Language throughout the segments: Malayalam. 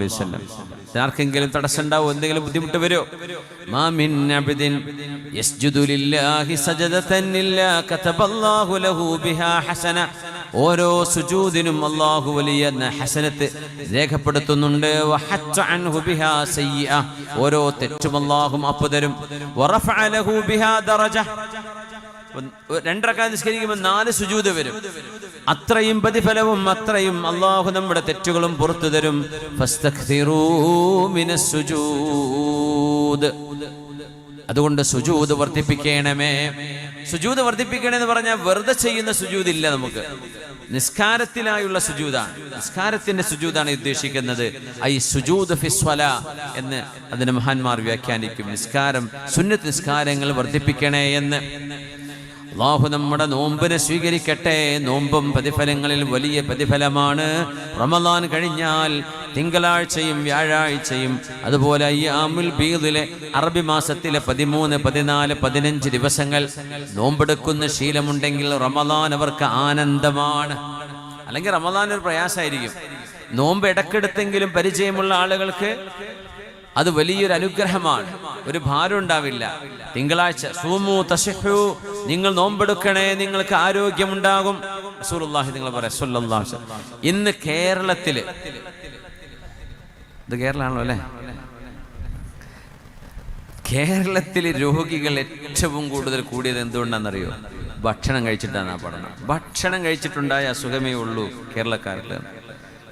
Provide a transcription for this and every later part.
അലൈഹി വസല്ലം ആർക്കെങ്കിലും തടസ്സം ഉണ്ടാവോ എന്തെങ്കിലും ബുദ്ധിമുട്ട് വരുമോ? മാ മിൻ അബ്ദിൻ യസ്ജുദു ലില്ലാഹി സജദതൻ ഇല്ലാ കതബല്ലാഹു ലഹു ബിഹാ ഹസന. ഓരോ സുജൂദിനും അല്ലാഹു വലിയ ഹസനത്ത് രേഖപ്പെടുത്തുന്നുണ്ട്. ഓരോ തെറ്റും അല്ലാഹു മാപ്പ് തരും. രണ്ടരക്കാൽ നിസ്കരിക്കുമ്പോൾ നാല് സുജൂത് വരും. അത്രയും പ്രതിഫലവും അത്രയും അള്ളാഹു നമ്മുടെ തെറ്റുകളും പുറത്തു തരും. അതുകൊണ്ട് സുജൂത് വർദ്ധിപ്പിക്കണമേ. സുജൂത് വർദ്ധിപ്പിക്കണമെന്ന് പറഞ്ഞാൽ വെറുതെ ചെയ്യുന്ന സുജൂത് ഇല്ല നമുക്ക്. നിസ്കാരത്തിലായുള്ള സുജൂതാണ് നിസ്കാരത്തിന്റെ സുജൂതാണ് ഉദ്ദേശിക്കുന്നത്. ഐ സുജൂദ് ഫിസ്വല എന്ന് അതിന് മഹാന്മാർ വ്യാഖ്യാനിക്കും. നിസ്കാരം സുന്നത്ത് നിസ്കാരങ്ങൾ വർദ്ധിപ്പിക്കണേ എന്ന്. അള്ളാഹു നമ്മുടെ നോമ്പിനെ സ്വീകരിക്കട്ടെ. നോമ്പും പ്രതിഫലങ്ങളിൽ വലിയ പ്രതിഫലമാണ്. റമദാൻ കഴിഞ്ഞാൽ തിങ്കളാഴ്ചയും വ്യാഴാഴ്ചയും അതുപോലെ അയ്യാമുൽ ബീദിലെ അറബി മാസത്തിലെ പതിമൂന്ന് പതിനാല് പതിനഞ്ച് ദിവസങ്ങൾ നോമ്പെടുക്കുന്ന ശീലമുണ്ടെങ്കിൽ റമദാൻ അവർക്ക് ആനന്ദമാണ്. അല്ലെങ്കിൽ റമദാൻ ഒരു പ്രയാസമായിരിക്കും. നോമ്പ് ഇടക്കെടുത്തെങ്കിലും പരിചയമുള്ള ആളുകൾക്ക് അത് വലിയൊരു അനുഗ്രഹമാണ്. ഒരു ഭാരം ഉണ്ടാവില്ല. തിങ്കളാഴ്ച സൂമു തശഹു നിങ്ങൾ നോമ്പെടുക്കണേ നിങ്ങൾക്ക് ആരോഗ്യമുണ്ടാകും. റസൂലുള്ളാഹി നിങ്ങൾ പറയാം ഇന്ന് കേരളത്തിൽ ഇത് കേരളമാണല്ലോ അല്ലേ? കേരളത്തിലെ രോഗികൾ ഏറ്റവും കൂടുതൽ കൂടിയത് എന്തുകൊണ്ടാണെന്നറിയോ? ഭക്ഷണം കഴിച്ചിട്ടാണ് ആ പഠനം. ഭക്ഷണം കഴിച്ചിട്ടുണ്ടായ അസുഖമേ ഉള്ളൂ കേരളക്കാർക്ക്.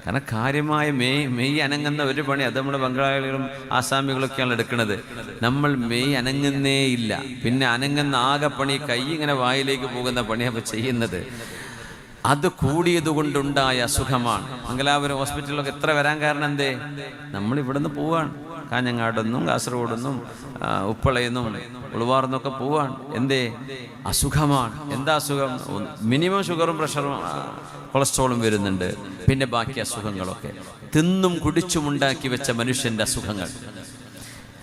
കാരണം കാര്യമായ മെയ് മെയ് അനങ്ങുന്ന ഒരു പണി അത് നമ്മുടെ ബംഗാളികളും ആസാമികളൊക്കെയാണ് എടുക്കുന്നത്. നമ്മൾ മെയ് അനങ്ങുന്നേ ഇല്ല. പിന്നെ അനങ്ങുന്ന ആകെ പണി കൈ ഇങ്ങനെ വായിലേക്ക് പോകുന്ന പണിയാണ് ചെയ്യുന്നത്. അത് കൂടിയത് കൊണ്ടുണ്ടായ അസുഖമാണ്. മംഗലാപുരം ഹോസ്പിറ്റലിലൊക്കെ എത്ര വരാൻ കാരണം എന്തേ? നമ്മൾ ഇവിടുന്ന് പോവാണ്. കാഞ്ഞങ്ങാടെന്നും കാസർഗോഡെന്നും ഉപ്പളയെന്നും ഉളുവാർന്നൊക്കെ പോവാണ്. എന്തേ? അസുഖമാണ്. എന്താ അസുഖം? മിനിമം ഷുഗറും പ്രഷറും കൊളസ്ട്രോളും വരുന്നുണ്ട്. പിന്നെ ബാക്കി അസുഖങ്ങളൊക്കെ. തിന്നും കുടിച്ചും ഉണ്ടാക്കി വെച്ച മനുഷ്യന്റെ അസുഖങ്ങൾ.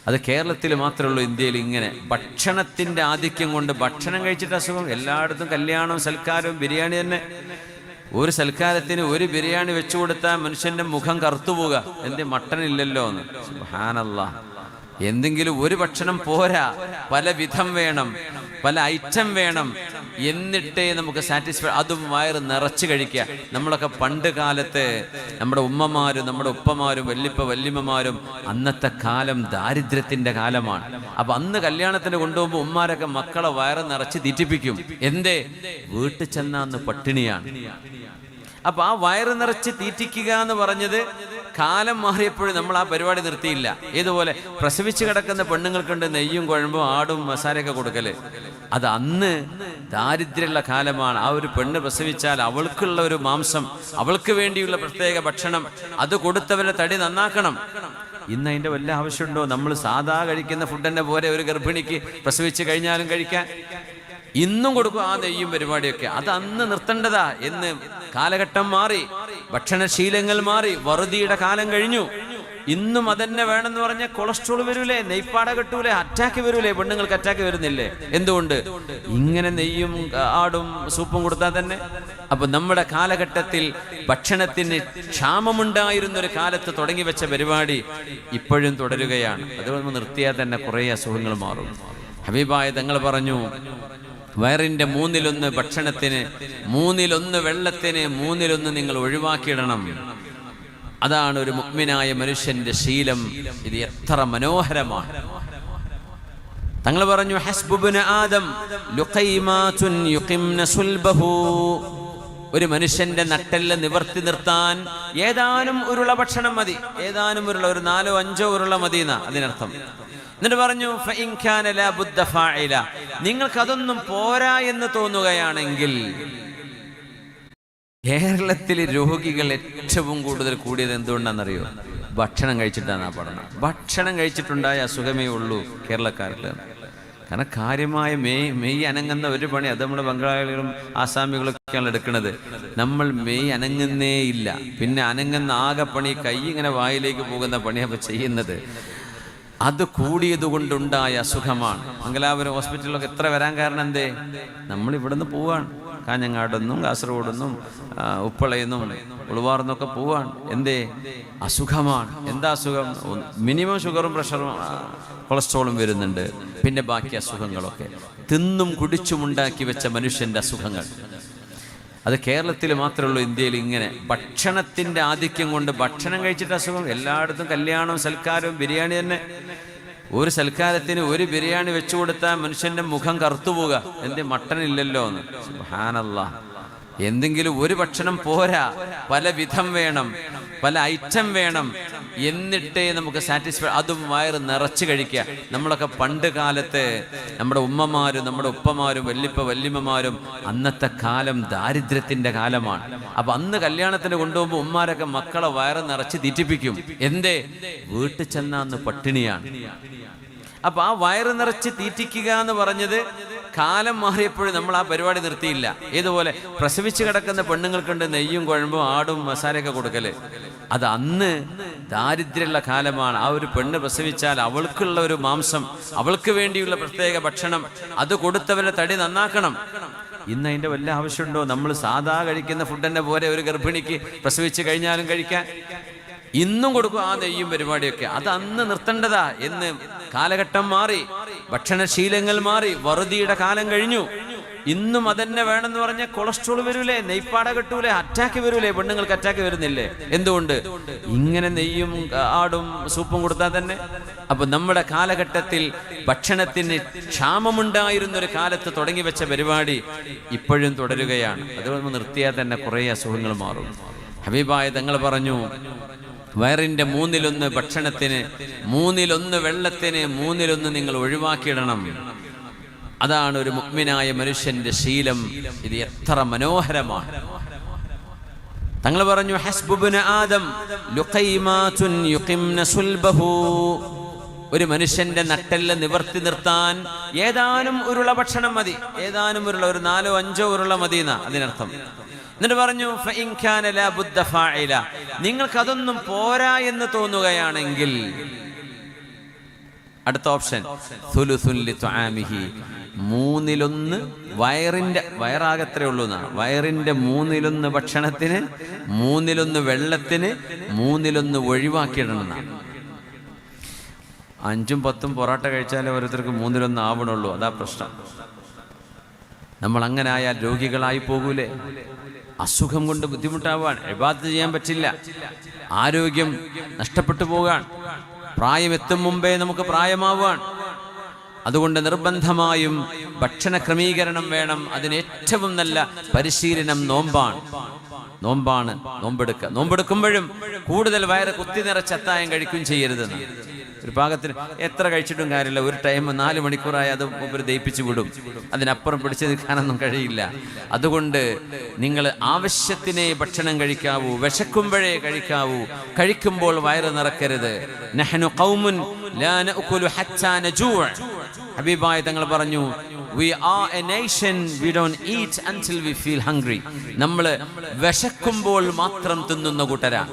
അത് കേരളത്തിൽ മാത്രമേ ഉള്ളൂ ഇന്ത്യയിൽ ഇങ്ങനെ. ഭക്ഷണത്തിന്റെ ആധിക്യം കൊണ്ട് ഭക്ഷണം കഴിച്ചിട്ട് അസുഖം. എല്ലായിടത്തും കല്യാണവും സൽക്കാരവും ബിരിയാണി തന്നെ. ഒരു സൽക്കാരത്തിന് ഒരു ബിരിയാണി വെച്ചു കൊടുത്താൽ മനുഷ്യന്റെ മുഖം കറുത്തുപോകുക എന്റെ മട്ടൻ ഇല്ലല്ലോ എന്ന്. സുബ്ഹാനല്ലാ. എന്തെങ്കിലും ഒരു ഭക്ഷണം പോരാ. പല വിധം വേണം. പല ഐറ്റം വേണം. എന്നിട്ടേ നമുക്ക് സാറ്റിസ്ഫൈ അതും വയറ് നിറച്ച് കഴിക്കുക. നമ്മളൊക്കെ പണ്ട് കാലത്ത് നമ്മുടെ ഉമ്മമാരും നമ്മുടെ ഉപ്പമാരും വല്യപ്പ വല്യമ്മമാരും അന്നത്തെ കാലം ദാരിദ്ര്യത്തിന്റെ കാലമാണ്. അപ്പൊ അന്ന് കല്യാണത്തിന് കൊണ്ടുപോകുമ്പോൾ ഉമ്മാരൊക്കെ മക്കളെ വയറ് നിറച്ച് തീറ്റിപ്പിക്കും. എന്തേ? വീട്ടിൽ ചെന്ന അന്ന് പട്ടിണിയാണ്. അപ്പൊ ആ വയറ് നിറച്ച് തീറ്റിക്കുക എന്ന് പറഞ്ഞത് കാലം മാറിയപ്പോഴും നമ്മൾ ആ പരിപാടി നിർത്തിയില്ല. ഇതുപോലെ പ്രസവിച്ച് കിടക്കുന്ന പെണ്ണുങ്ങൾക്കുണ്ട് നെയ്യും കുഴമ്പും ആടും മസാലയൊക്കെ കൊടുക്കൽ. അത് അന്ന് ദാരിദ്ര്യമുള്ള കാലമാണ്. ആ ഒരു പെണ്ണ് പ്രസവിച്ചാൽ അവൾക്കുള്ള ഒരു മാംസം അവൾക്ക് വേണ്ടിയുള്ള പ്രത്യേക ഭക്ഷണം അത് കൊടുത്തവരെ തടി നന്നാക്കണം. ഇന്ന് അതിന്റെ വല്ല ആവശ്യമുണ്ടോ? നമ്മൾ സാധാ കഴിക്കുന്ന ഫുഡിന്റെ പോലെ ഒരു ഗർഭിണിക്ക് പ്രസവിച്ച് കഴിഞ്ഞാലും കഴിക്കാൻ. ഇന്നും കൊടുക്കും ആ നെയ്യും പരിപാടിയൊക്കെ. അത് അന്ന് നിർത്തേണ്ടതാ എന്ന് കാലഘട്ടം മാറി ഭക്ഷണശീലങ്ങൾ മാറി വറുതിയുടെ കാലം കഴിഞ്ഞു. ഇന്നും അതന്നെ വേണമെന്ന് പറഞ്ഞാൽ കൊളസ്ട്രോൾ വരൂലേ നെയ്പ്പാട കിട്ടൂലേ അറ്റാക്ക് വരൂലേ പെണ്ണുങ്ങൾക്ക് അറ്റാക്ക് വരുന്നില്ലേ? എന്തുകൊണ്ട്? ഇങ്ങനെ നെയ്യും ആടും സൂപ്പും കൊടുത്താൽ തന്നെ. അപ്പൊ നമ്മുടെ കാലഘട്ടത്തിൽ ഭക്ഷണത്തിന് ക്ഷാമമുണ്ടായിരുന്ന ഒരു കാലത്ത് തുടങ്ങി വെച്ച പരിപാടി ഇപ്പോഴും തുടരുകയാണ്. അത് നമ്മൾ നിർത്തിയാൽ തന്നെ കുറേ അസുഖങ്ങൾ മാറും. ഹബീബായ തങ്ങൾ പറഞ്ഞു വയറിന്റെ മൂന്നിലൊന്ന് ഭക്ഷണത്തിന് മൂന്നിലൊന്ന് വെള്ളത്തിന് മൂന്നിലൊന്ന് നിങ്ങൾ ഒഴിവാക്കിയിടണം. അതാണ് ഒരു മുഗ്മിനായ മനുഷ്യന്റെ ശീലം. ഇത് എത്ര മനോഹരമാണ്. തങ്ങൾ പറഞ്ഞു ഹസ്ബുബ്ന ആദം ഒരു മനുഷ്യന്റെ നട്ടെല്ല നിവർത്തി നിർത്താൻ ഏതാനും ഉരുള ഭക്ഷണം മതി. ഏതാനും ഉരുള ഒരു നാലോ അഞ്ചോ ഉരുള മതി എന്നാ അതിനർത്ഥം. എന്നിട്ട് പറഞ്ഞു നിങ്ങൾക്കതൊന്നും പോരാ എന്ന് തോന്നുകയാണെങ്കിൽ കേരളത്തിലെ രോഗികൾ ഏറ്റവും കൂടുതൽ കൂടിയത് എന്തുകൊണ്ടാണെന്നറിയോ? ഭക്ഷണം കഴിച്ചിട്ടാണ് ആ പഠനം. ഭക്ഷണം കഴിച്ചിട്ടുണ്ടായ അസുഖമേ ഉള്ളൂ കേരളക്കാർക്ക് കാരണം കാര്യമായ മെയ് മെയ് അനങ്ങുന്ന ഒരു പണി അത് നമ്മുടെ ബംഗാളികളും ആസാമികളൊക്കെയാണ് എടുക്കുന്നത്. നമ്മൾ മെയ് അനങ്ങുന്നേ ഇല്ല. പിന്നെ അനങ്ങുന്ന ആകെ പണി കൈ ഇങ്ങനെ വായിലേക്ക് പോകുന്ന പണിയാണ് ചെയ്യുന്നത്. അത് കൂടിയത് കൊണ്ടുണ്ടായ അസുഖമാണ്. മംഗലാപുരം ഹോസ്പിറ്റലിലൊക്കെ എത്ര വരാൻ കാരണം എന്തേ? നമ്മൾ ഇവിടുന്ന് പോവാണ്. കാഞ്ഞങ്ങാടെന്നും കാസർഗോഡെന്നും ഉപ്പളയെന്നും ഉളുവാർന്നൊക്കെ പോവാണ്. എന്തേ? അസുഖമാണ്. എന്താ അസുഖം? മിനിമം ഷുഗറും പ്രഷറും കൊളസ്ട്രോളും വരുന്നുണ്ട്. പിന്നെ ബാക്കി അസുഖങ്ങളൊക്കെ. തിന്നും കുടിച്ചും ഉണ്ടാക്കി വെച്ച മനുഷ്യന്റെ അസുഖങ്ങൾ. അത് കേരളത്തിൽ മാത്രമേ ഉള്ളൂ ഇന്ത്യയിൽ ഇങ്ങനെ. ഭക്ഷണത്തിന്റെ ആധിക്യം കൊണ്ട് ഭക്ഷണം കഴിച്ചിട്ട് അസുഖം. എല്ലായിടത്തും കല്യാണവും സൽക്കാരവും ബിരിയാണി തന്നെ. ഒരു സൽക്കാരത്തിന് ഒരു ബിരിയാണി വെച്ചു കൊടുത്താൽ മനുഷ്യന്റെ മുഖം കറുത്തുപോക എന്റെ മട്ടൻ ഇല്ലല്ലോ എന്ന്. എന്തെങ്കിലും ഒരു ഭക്ഷണം പോരാ. പല വിധം വേണം. പല ഐറ്റം വേണം. എന്നിട്ടേ നമുക്ക് സാറ്റിസ്ഫൈ അതും വയറ് നിറച്ച് കഴിക്കുക. നമ്മളൊക്കെ പണ്ട് കാലത്ത് നമ്മുടെ ഉമ്മമാരും നമ്മുടെ ഉപ്പമാരും വല്യപ്പ വല്യമ്മമാരും അന്നത്തെ കാലം ദാരിദ്ര്യത്തിന്റെ കാലമാണ്. അപ്പൊ അന്ന് കല്യാണത്തിന് കൊണ്ടുപോകുമ്പോൾ ഉമ്മാരൊക്കെ മക്കളെ വയറ് നിറച്ച് തീറ്റിപ്പിക്കും. എന്തേ? വീട്ടിൽ ചെന്ന അന്ന് പട്ടിണിയാണ്. അപ്പൊ ആ വയറ് നിറച്ച് തീറ്റിക്കുക എന്ന് പറഞ്ഞത് കാലം മാറിയപ്പോഴും നമ്മൾ ആ പരിപാടി നിർത്തിയില്ല. ഇതുപോലെ പ്രസവിച്ച് കിടക്കുന്ന പെണ്ണുങ്ങൾക്കുണ്ട് നെയ്യും കുഴമ്പും ആടും മസാലയൊക്കെ കൊടുക്കൽ. അത് അന്ന് ദാരിദ്ര്യമുള്ള കാലമാണ്. ആ ഒരു പെണ്ണ് പ്രസവിച്ചാൽ അവൾക്കുള്ള ഒരു മാംസം അവൾക്ക് വേണ്ടിയുള്ള പ്രത്യേക ഭക്ഷണം അത് കൊടുത്തവരെ തടി നന്നാക്കണം. ഇന്ന് അതിന്റെ വല്ല ആവശ്യമുണ്ടോ? നമ്മൾ സാധാ കഴിക്കുന്ന ഫുഡ് തന്നെ പോലെ ഒരു ഗർഭിണിക്ക് പ്രസവിച്ച് കഴിഞ്ഞാലും കഴിക്കാൻ. ഇന്നും കൊടുക്കും ആ നെയ്യും പരിപാടിയൊക്കെ. അത് അന്ന് നിർത്തേണ്ടതാ എന്ന് കാലഘട്ടം മാറി ഭക്ഷണശീലങ്ങൾ മാറി വറുതിയുടെ കാലം കഴിഞ്ഞു. ഇന്നും അതന്നെ വേണമെന്ന് പറഞ്ഞ കൊളസ്ട്രോൾ വരൂലേ നെയ്പ്പാട കിട്ടൂലേ അറ്റാക്ക് വരൂലേ പെണ്ണുങ്ങൾക്ക് അറ്റാക്ക് വരുന്നില്ലേ? എന്തുകൊണ്ട്? ഇങ്ങനെ നെയ്യും ആടും സൂപ്പും കൊടുത്താൽ തന്നെ. അപ്പൊ നമ്മുടെ കാലഘട്ടത്തിൽ ഭക്ഷണത്തിന് ക്ഷാമമുണ്ടായിരുന്ന ഒരു കാലത്ത് തുടങ്ങി വെച്ച പരിപാടി ഇപ്പോഴും തുടരുകയാണ്. അതുകൊണ്ട് നിർത്തിയാൽ തന്നെ കുറേ അസുഖങ്ങൾ മാറും. ഹബീബായ തങ്ങൾ പറഞ്ഞു വയറിന്റെ മൂന്നിലൊന്ന് ഭക്ഷണത്തിന് മൂന്നിലൊന്ന് വെള്ളത്തിന് മൂന്നിലൊന്ന് നിങ്ങൾ ഒഴിവാക്കിയിടണം. അതാണ് ഒരു മുഗ്മിനായ മനുഷ്യന്റെ ശീലം. ഇത് എത്ര മനോഹരമാണ്. തങ്ങൾ പറഞ്ഞു ഹസ്ബുബിന് ആദം ഒരു മനുഷ്യന്റെ നട്ടെല്ല് നിവർത്തി നിർത്താൻ ഏതാനും ഉരുള ഭക്ഷണം മതി. ഏതാനും ഉരുള ഒരു നാലോ അഞ്ചോ ഉരുള മതി എന്നാ അതിനർത്ഥം. എന്നിട്ട് പറഞ്ഞു. നിങ്ങൾക്ക് അതൊന്നും പോരാ എന്ന് തോന്നുകയാണെങ്കിൽ അടുത്ത ഓപ്ഷൻ. മൂന്നിലൊന്ന് വയറിന്റെ വയറാകത്രേ ഉള്ളൂ എന്നാണ് വയറിന്റെ മൂന്നിലൊന്ന് ഭക്ഷണത്തിന് മൂന്നിലൊന്ന് വെള്ളത്തിന് മൂന്നിലൊന്ന് ഒഴിവാക്കിയിടണം എന്നാണ് അഞ്ചും പത്തും പൊറോട്ട കഴിച്ചാലേ ഓരോരുത്തർക്ക് മൂന്നിലൊന്ന് ആവണുള്ളൂ. അതാ പ്രശ്നം. നമ്മൾ അങ്ങനെ ആയാൽ രോഗികളായി പോകൂലേ? അസുഖം കൊണ്ട് ബുദ്ധിമുട്ടാവാൻ എബാദത്ത് ചെയ്യാൻ പറ്റില്ല. ആരോഗ്യം നഷ്ടപ്പെട്ടു പോകാൻ പ്രായമെത്തും മുമ്പേ നമുക്ക് പ്രായമാവാൻ. അതുകൊണ്ട് നിർബന്ധമായും ഭക്ഷണ ക്രമീകരണം വേണം. അതിന് ഏറ്റവും നല്ല പരിശീലനം നോമ്പാണ്. നോമ്പാണ് നോമ്പെടുക്കുക നോമ്പെടുക്കുമ്പോഴും കൂടുതൽ വയറ് കുത്തി നിറച്ചത്തായം കഴിക്കും കഴിക്കുകയും ചെയ്യരുതെന്ന്. ഒരു പാകത്തിന് എത്ര കഴിച്ചിട്ടും കാര്യമില്ല. ഒരു ടൈം നാല് മണിക്കൂറായി അത് ഒരു ദയിപ്പിച്ചു വിടും. അതിനപ്പുറം പിടിച്ചു നിൽക്കാനൊന്നും കഴിയില്ല. അതുകൊണ്ട് നിങ്ങൾ ആവശ്യത്തിനെ ഭക്ഷണം കഴിക്കാവൂ വിശക്കുമ്പോഴേ കഴിക്കാവൂ. കഴിക്കുമ്പോൾ വയറ് നിറക്കരുത്. നഹ്നു നജൂഅ ഹബീബായ തങ്ങൾ പറഞ്ഞു we are a nation we don't eat until we feel hungry നമ്മൾ വിശക്കുമ്പോൾ മാത്രം തിന്നുന്ന കൂട്ടരാ.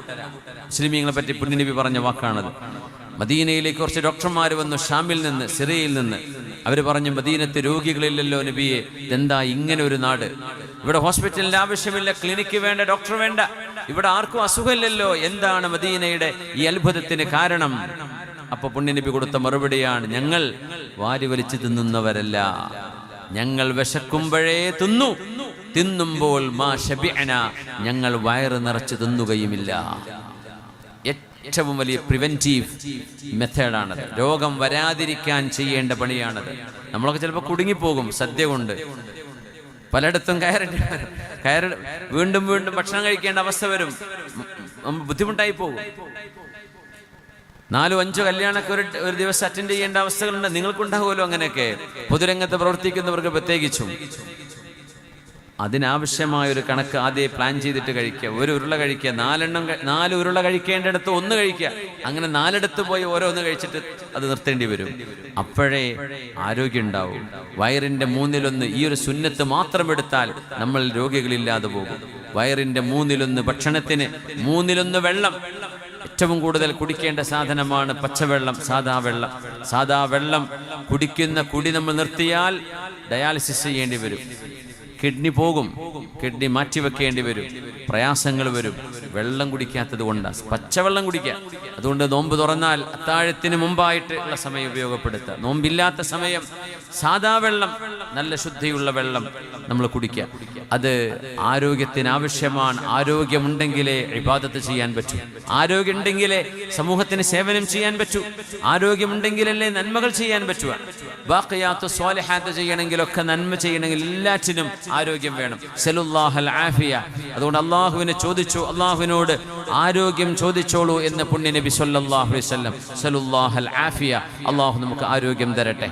മുസ്ലിമീങ്ങളെ പറ്റി പുണ്യനബി പറഞ്ഞ വാക്കാണത്. മദീനയിലേക്ക് കുറച്ച് ഡോക്ടർമാർ വന്നു ഷാമിൽ നിന്ന് സിറിയയിൽ നിന്ന്. അവർ പറഞ്ഞു മദീനത്തെ രോഗികളില്ലല്ലോ നബിയെ എന്താ ഇങ്ങനെ ഒരു നാട്? ഇവിടെ ഹോസ്പിറ്റലിന്റെ ആവശ്യമില്ല ക്ലിനിക്ക് വേണ്ട ഡോക്ടർ വേണ്ട. ഇവിടെ ആർക്കും അസുഖമില്ലല്ലോ. എന്താണ് മദീനയുടെ ഈ അത്ഭുതത്തിന് കാരണം? അപ്പൊ പുണ്യനബി കൊടുത്ത മറുപടിയാണ് ഞങ്ങൾ വാരി വലിച്ചു തിന്നുന്നവരല്ല. ഞങ്ങൾ വിശക്കുമ്പോഴേ തിന്നു. തിന്നുമ്പോൾ മാ ഷബിഅന ഞങ്ങൾ വയറ് നിറച്ച് തിന്നുകയുമില്ല. ഏറ്റവും വലിയ പ്രിവെന്റീവ് മെത്തേഡാണത് രോഗം വരാതിരിക്കാൻ ചെയ്യേണ്ട പണിയാണത്. നമ്മളൊക്കെ ചിലപ്പോൾ കുടുങ്ങിപ്പോകും സദ്യ കൊണ്ട് പലയിടത്തും കയറി കയറി വീണ്ടും വീണ്ടും ഭക്ഷണം കഴിക്കേണ്ട അവസ്ഥ വരും. ബുദ്ധിമുട്ടായി പോകും. നാലോ അഞ്ചോ കല്യാണമൊക്കെ ഒരു ഒരു ദിവസം അറ്റൻഡ് ചെയ്യേണ്ട അവസ്ഥകളുണ്ട്. നിങ്ങൾക്കുണ്ടാകുമല്ലോ അങ്ങനെയൊക്കെ. പൊതുരംഗത്ത് പ്രവർത്തിക്കുന്നവർക്ക് പ്രത്യേകിച്ചും. അതിനാവശ്യമായ ഒരു കണക്ക് ആദ്യം പ്ലാൻ ചെയ്തിട്ട് കഴിക്കുക. ഒരു ഉരുള കഴിക്കുക. നാലെണ്ണം നാല് ഉരുള കഴിക്കേണ്ടടുത്ത് ഒന്ന് കഴിക്കുക. അങ്ങനെ നാലെടുത്ത് പോയി ഓരോന്ന് കഴിച്ചിട്ട് അത് നിർത്തേണ്ടി വരും. അപ്പോഴേ ആരോഗ്യം ഉണ്ടാവും. വയറിന്റെ മൂന്നിലൊന്ന് ഈ ഒരു സുന്നത്ത് മാത്രം എടുത്താൽ നമ്മൾ രോഗികളില്ലാതെ പോകും. വയറിന്റെ മൂന്നിലൊന്ന് ഭക്ഷണത്തിന് മൂന്നിലൊന്ന് വെള്ളം. ഏറ്റവും കൂടുതൽ കുടിക്കേണ്ട സാധനമാണ് പച്ചവെള്ളം സാദാ വെള്ളം. സാദാ വെള്ളം കുടിക്കുന്ന കുടി നമ്മൾ നിർത്തിയാൽ ഡയാലിസിസ് ചെയ്യേണ്ടി വരും. കിഡ്നി പോകും. കിഡ്നി മാറ്റിവെക്കേണ്ടി വരും. പ്രയാസങ്ങൾ വരും. വെള്ളം കുടിക്കാത്തത് കൊണ്ട് പച്ചവെള്ളം കുടിക്കുക അതുകൊണ്ട് നോമ്പ് തുറന്നാൽ അത്താഴത്തിന് മുമ്പായിട്ട് ഉള്ള സമയം ഉപയോഗപ്പെടുത്തുക. നോമ്പില്ലാത്ത സമയം സാധാ വെള്ളം നല്ല ശുദ്ധിയുള്ള വെള്ളം നമ്മൾ കുടിക്കുക. അത് ആരോഗ്യത്തിന് ആവശ്യമാണ്. ആരോഗ്യമുണ്ടെങ്കിലേ ഇബാദത്ത് ചെയ്യാൻ പറ്റൂ. ആരോഗ്യമുണ്ടെങ്കിലേ സമൂഹത്തിന് സേവനം ചെയ്യാൻ പറ്റൂ. ആരോഗ്യമുണ്ടെങ്കിലല്ലേ നന്മകൾ ചെയ്യാൻ പറ്റുക ബാക്കിയാത്ത സ്വാലിഹാത്ത് ചെയ്യണമെങ്കിലൊക്കെ നന്മ ചെയ്യണമെങ്കിൽ എല്ലാറ്റിനും ആരോഗ്യം വേണം. സെലുല്ലാഹൽ ആഫിയ. അതുകൊണ്ട് അള്ളാഹുവിനെ ചോദിച്ചു അള്ളാഹുവിനോട് ആരോഗ്യം ചോദിച്ചോളൂ എന്ന് പുണ്യ നബി സല്ലല്ലാഹു അലൈഹി വസല്ലം സലുല്ലാഹൽ ആഫിയ അള്ളാഹു നമുക്ക് ആരോഗ്യം തരട്ടെ.